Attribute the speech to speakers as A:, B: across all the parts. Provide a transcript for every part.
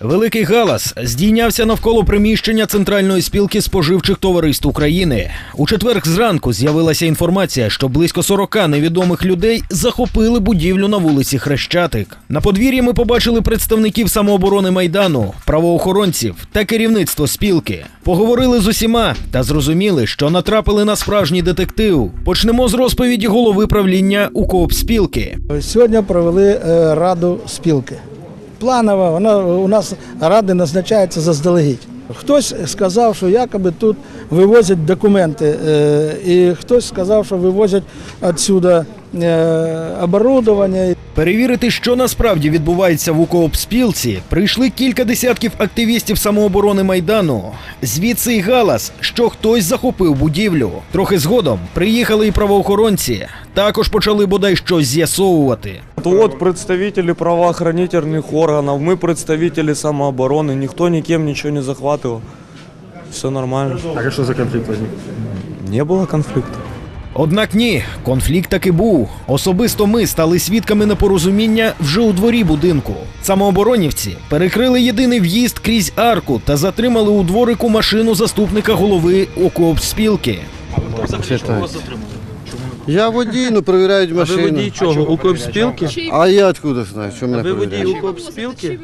A: Великий галас здійнявся навколо приміщення Центральної спілки споживчих товариств України. У четвер зранку з'явилася інформація, що близько 40 невідомих людей захопили будівлю на вулиці Хрещатик. На подвір'ї ми побачили представників самооборони майдану, правоохоронців та керівництво спілки. Поговорили з усіма та зрозуміли, що натрапили на справжній детектив. Почнемо з розповіді голови правління УКООП спілки.
B: Сьогодні провели е, раду спілки. Планова, вона у нас ради назначається заздалегідь. Хтось сказав, що якоби тут вивозять документи, е, і хтось сказав, що вивозять відсюди е, оборудовання.
A: Перевірити, що насправді відбувається в УКООП спілці, прийшли кілька десятків активістів самооборони майдану. Звідси й галас, що хтось захопив будівлю. Трохи згодом приїхали і правоохоронці. Також почали бодай щось з'ясовувати.
C: Вот представители правоохранительных органов, мы представители самообороны, никто никем ничего не захватывал. Все нормально.
D: А що за конфлікт возник?
C: Не было конфликта.
A: Однак ні, конфлікт таки був. Особисто ми стали свідками непорозуміння вже у дворі будинку. Самооборонівці перекрили єдиний в'їзд крізь арку та затримали у дворику машину заступника голови ОКОП спілки.
E: Я водій, ну перевіряють
C: Ви водій
E: машину.
C: чого? УКОП спілки?
E: А я откуда знаю, що мене
C: Ви водій
E: перевіряють?
C: УКОП спілки?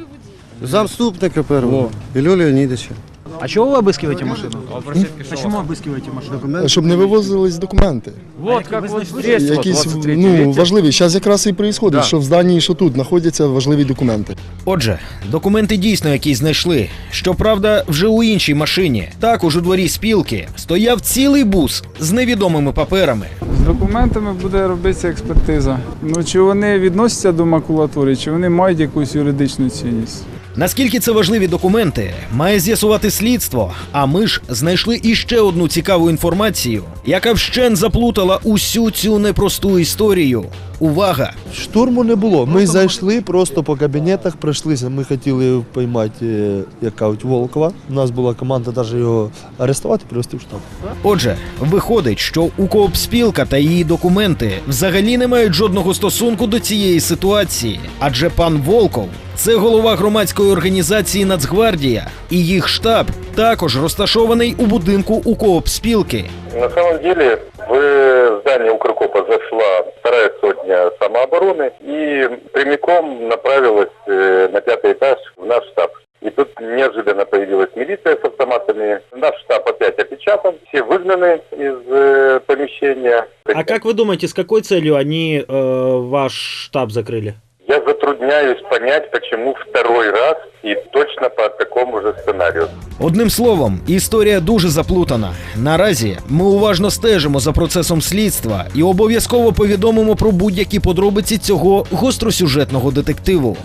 E: Замступника первого. Ілю Леонідовича.
F: А чего вы обыскиваете машину? Почему обыскиваете машину?
G: Щоб не вивозились документи.
F: Вот как вот здесь
G: Якісь ну, важливі. Зараз якраз і відбувається, що в зданні, що тут знаходяться важливі документи.
A: Отже, документи дійсно якісь знайшли. Щоправда, вже у іншій машині. Також у дворі спілки стояв цілий бус з невідомими паперами.
H: З документами буде робитися експертиза. Ну чи вони відносяться до макулатури, чи вони мають якусь юридичну цінність.
A: Наскільки це важливі документи, має з'ясувати слідство. А ми ж знайшли іще одну цікаву інформацію, яка вщен заплутала усю цю непросту історію. Увага!
I: Штурму не було. Ми зайшли просто по кабінетах, пройшлися. Ми хотіли поймати, е, як кажуть, Волкова. У нас була команда навіть його арестувати, привезти в штаб.
A: Отже, виходить, що УКООП спілка та її документи взагалі не мають жодного стосунку до цієї ситуації, адже пан Волков це голова громадської організації Нацгвардія, і їх штаб також розташований у будинку УКООП спілки.
J: На самом деле в здание Укркопа зашла вторая сотня самообороны и прямиком направилась э, на пятый этаж в наш штаб. И тут неожиданно появилась милиция с автоматами. Наш штаб опять опечатан, все выгнаны из э, помещения.
D: А как вы думаете, с какой целью они э, ваш штаб закрыли?
J: Затрудняюсь понять, почему второй раз і точно по такому же сценарію.
A: Одним словом, історія дуже заплутана. Наразі ми уважно стежимо за процесом слідства і обов'язково повідомимо про будь-які подробиці цього гостросюжетного детективу.